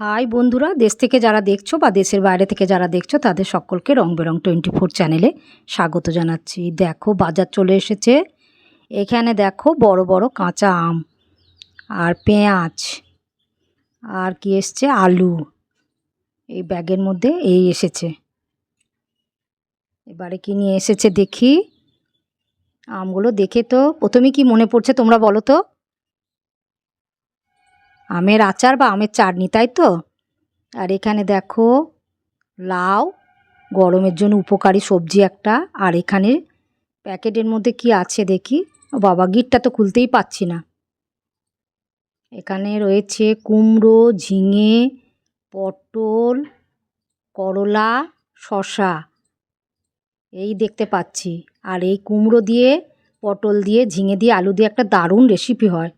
High বন্ধুরা, দেশ থেকে যারা দেখছ বা দেশের বাইরে থেকে যারা দেখছ, তাদের সকলকে রং বেরং টোয়েন্টি ফোর চ্যানেলে স্বাগত জানাচ্ছি। দেখো, বাজার চলে এসেছে। এখানে দেখো, বড় বড় কাঁচা আম আর পেঁয়াজ আর কি এসছে? আলু। এই ব্যাগের মধ্যে এই এসেছে। এবারে কি নিয়ে এসেছে দেখি? আমগুলো দেখে তো প্রথমে কি মনে পড়ছে তোমরা বলো তো? আমের আচার বা আমের চাটনি, তাই তো? আর এখানে দেখো লাউ, গরমের জন্য উপকারী সবজি একটা। আর এখানে প্যাকেটের মধ্যে কি আছে দেখি? বাবা, গিটটা তো খুলতেই পাচ্ছি না। এখানে রয়েছে কুমড়ো, ঝিঙে, পটল, করলা শশা এই দেখতে পাচ্ছি। আর এই কুমড়ো দিয়ে, পটল দিয়ে, ঝিঙে দিয়ে, আলু দিয়ে একটা দারুণ রেসিপি হয়।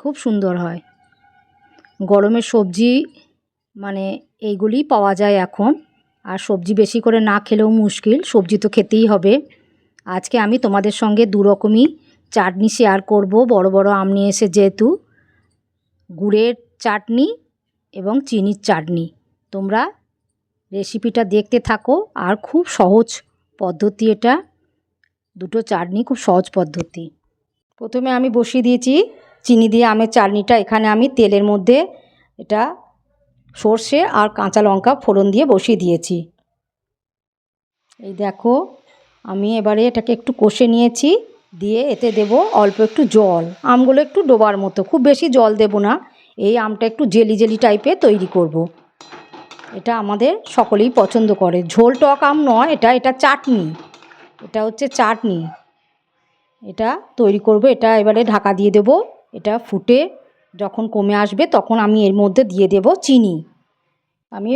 খুব সুন্দর হয়। গরমের সবজি মানে এইগুলিই পাওয়া যায় এখন। আর সবজি বেশি করে না খেলেও মুশকিল, সবজি তো খেতেই হবে। আজকে আমি তোমাদের সঙ্গে দু রকমই চাটনি শেয়ার করব। বড় বড় আম নিয়ে এসে যেহেতু, গুড়ের চাটনি এবং চিনির চাটনি। তোমরা রেসিপিটা দেখতে থাকো। আর খুব সহজ পদ্ধতি এটা। দুটো চাটনি খুব সহজ পদ্ধতি। প্রথমে আমি বসিয়ে দিয়েছি চিনি দিয়ে আমের চাটনিটা এখানে আমি তেলের মধ্যে এটা সর্ষে আর কাঁচা লঙ্কা ফোড়ন দিয়ে বসিয়ে দিয়েছি। এই দেখো, আমি এবারে এটাকে একটু কষে নিয়েছি, দিয়ে এতে দেব অল্প একটু জল। আমগুলো একটু ডোবার মতো, খুব বেশি জল দেব না। এই আমটা একটু জেলি জেলি টাইপের তৈরি করব। এটা আমাদের সকলেই পছন্দ করে। ঝোল টক আম নয়, এটা এটা চাটনি। এটা হচ্ছে চাটনি। এটা তৈরি করব, এটা এবারে ঢাকা দিয়ে দেব। এটা ফুটে যখন কমে আসবে তখন আমি এর মধ্যে দিয়ে দেব চিনি। আমি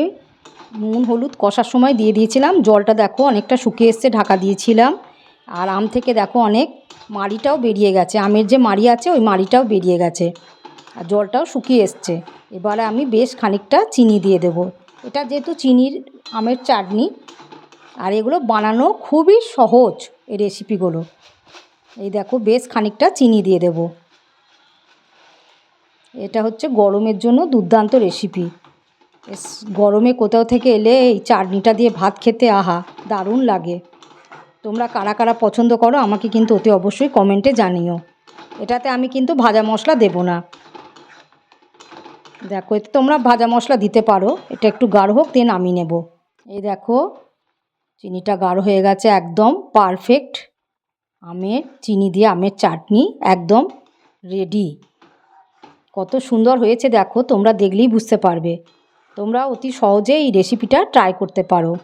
নুন, হলুদ কষার সময় দিয়ে দিয়েছিলাম। জলটা দেখো অনেকটা শুকিয়ে এসছে, ঢাকা দিয়েছিলাম। আর আম থেকে দেখো অনেক মাড়িটাও বেরিয়ে গেছে। আমের যে মাড়ি আছে, ওই মাড়িটাও বেরিয়ে গেছে। আর জলটাও শুকিয়ে এসছে। এবারে আমি বেশ খানিকটা চিনি দিয়ে দেব। এটা যেহেতু চিনির আমের চাটনি, আর এগুলো বানানো খুবই সহজ এই রেসিপিগুলো এই দেখো বেশ খানিকটা চিনি দিয়ে দেব। এটা হচ্ছে গরমের জন্য দুর্দান্ত রেসিপি গরমে কোথাও থেকে এলে এই চাটনিটা দিয়ে ভাত খেতে আহা, দারুণ লাগে। তোমরা কারা কারা পছন্দ করো আমাকে কিন্তু অতি অবশ্যই কমেন্টে জানিও। এটাতে আমি কিন্তু ভাজা মশলা দেব না। দেখো, এতে তোমরা ভাজা মশলা দিতে পারো, এটা একটু গাঢ় হোক, দিয়ে নামিয়ে নেব। এই দেখো, চিনিটা গাঢ় হয়ে গেছে একদম পারফেক্ট আমের, চিনি দিয়ে আমের চাটনি একদম রেডি কত সুন্দর হয়েছে দেখো, তোমরা দেখলেই বুঝতে পারবে। তোমরা অতি সহজে এই রেসিপিটা ট্রাই করতে পারো।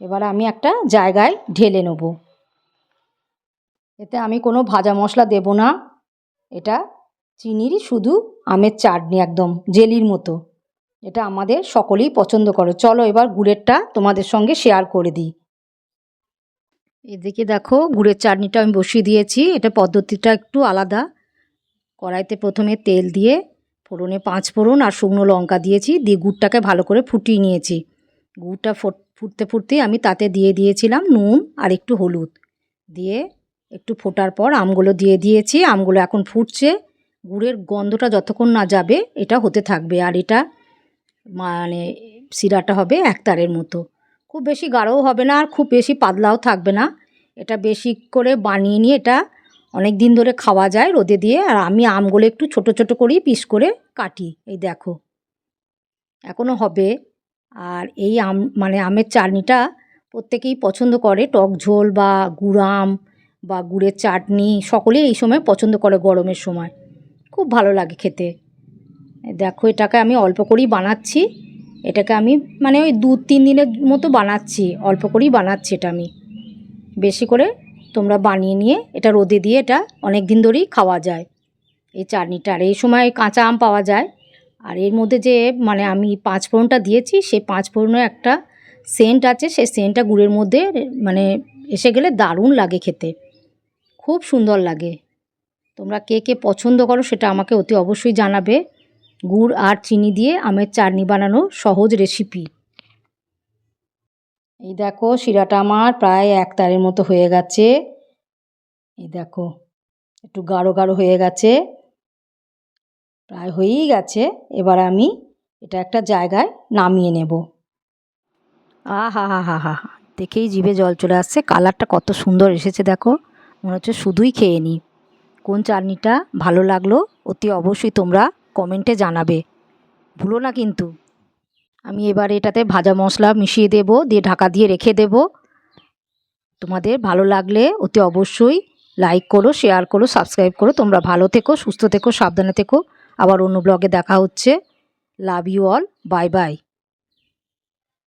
এবার আমি একটা জায়গায় ঢেলে নেব। এতে আমি কোনো ভাজা মশলা দেব না। এটা চিনিরই শুধু আমের চাটনি একদম, জেলির মতো। এটা আমাদের সকলেই পছন্দ করো। চলো এবার গুড়েরটা তোমাদের সঙ্গে শেয়ার করে দিই। এদিকে দেখো, গুড়ের চাটনিটা আমি বসিয়ে দিয়েছি। এটা পদ্ধতিটা একটু আলাদা। কড়াইতে প্রথমে তেল দিয়ে ফোড়নে পাঁচ ফোড়ন আর শুকনো লঙ্কা দিয়েছি, দিয়ে গুড়টাকে ভালো করে ফুটিয়ে নিয়েছি। গুড়টা ফুটতে ফুটতে আমি তাতে দিয়ে দিয়েছিলাম নুন আর একটু হলুদ। দিয়ে একটু ফোটার পর আমগুলো দিয়ে দিয়েছি, আমগুলো এখন ফুটছে। গুড়ের গন্ধটা যতক্ষণ না যাবে এটা হতে থাকবে আর এটা মানে শিরাটা হবে একতারের মতো। খুব বেশি গাঢ়ও হবে না আর খুব বেশি পাতলাও থাকবে না। এটা বেশি করে বানিয়ে নিয়ে এটা অনেক দিন ধরে খাওয়া যায় রোদে দিয়ে, আর আমি আমগুলো একটু ছোট ছোট করেই পিস করে কাটি, এই দেখো। এখনও হবে। আর এই আম মানে আমের চাটনিটা প্রত্যেকেই পছন্দ করে, টক ঝোল বা গুড় আম বা গুড়ের চাটনি, সকলেই এই সময় পছন্দ করে গরমের সময়। খুব ভালো লাগে খেতে। দেখো, এটাকে আমি অল্প করেই বানাচ্ছি। এটাকে আমি মানে ওই দু তিন দিনের মতো বানাচ্ছি, অল্প করেই বানাচ্ছি এটা আমি। বেশি করে তোমরা বানিয়ে নিয়ে এটা রোদে দিয়ে এটা অনেক দিন ধরেই খাওয়া যায়। এই চাটনিটা আর এই সময় কাঁচা আম পাওয়া যায়। আর এর মধ্যে যে মানে আমি পাঁচ ফোড়নটা দিয়েছি সেই পাঁচ ফোড়নের একটা সেন্ট আছে সেই সেন্টটা গুড়ের মধ্যে মানে এসে গেলে দারুণ লাগে খেতে। খুব সুন্দর লাগে। তোমরা কে কে পছন্দ করো সেটা আমাকে অতি অবশ্যই জানাবে। গুড় আর চিনি দিয়ে আমের চাটনি বানানো সহজ রেসিপি এই দেখো শিরাটা আমার প্রায় এক তারের মতো হয়ে গেছে। এই দেখো, একটু গাঢ় গাঢ় হয়ে গেছে। প্রায় হয়েই গেছে। এবার আমি এটা একটা জায়গায় নামিয়ে নেব। আহা হা হা হা হা দেখেই জিভে জল চলে আসছে। কালারটা কত সুন্দর এসেছে দেখো। মনে হচ্ছে শুধুই খেয়ে নিই। কোন চাটনিটা ভালো লাগল অতি অবশ্যই তোমরা কমেন্টে জানাবে। ভুলো না কিন্তু। আমি এবার এটাতে ভাজা মশলা মিশিয়ে দেব, দিয়ে ঢাকা দিয়ে রেখে দেব। তোমাদের ভালো লাগলে অতি অবশ্যই লাইক করো শেয়ার করো সাবস্ক্রাইব করো। তোমরা ভালো থেকো, সুস্থ থেকো, সাবধানে থেকো। আবার অন্য ব্লগে দেখা হচ্ছে। Love you all bye bye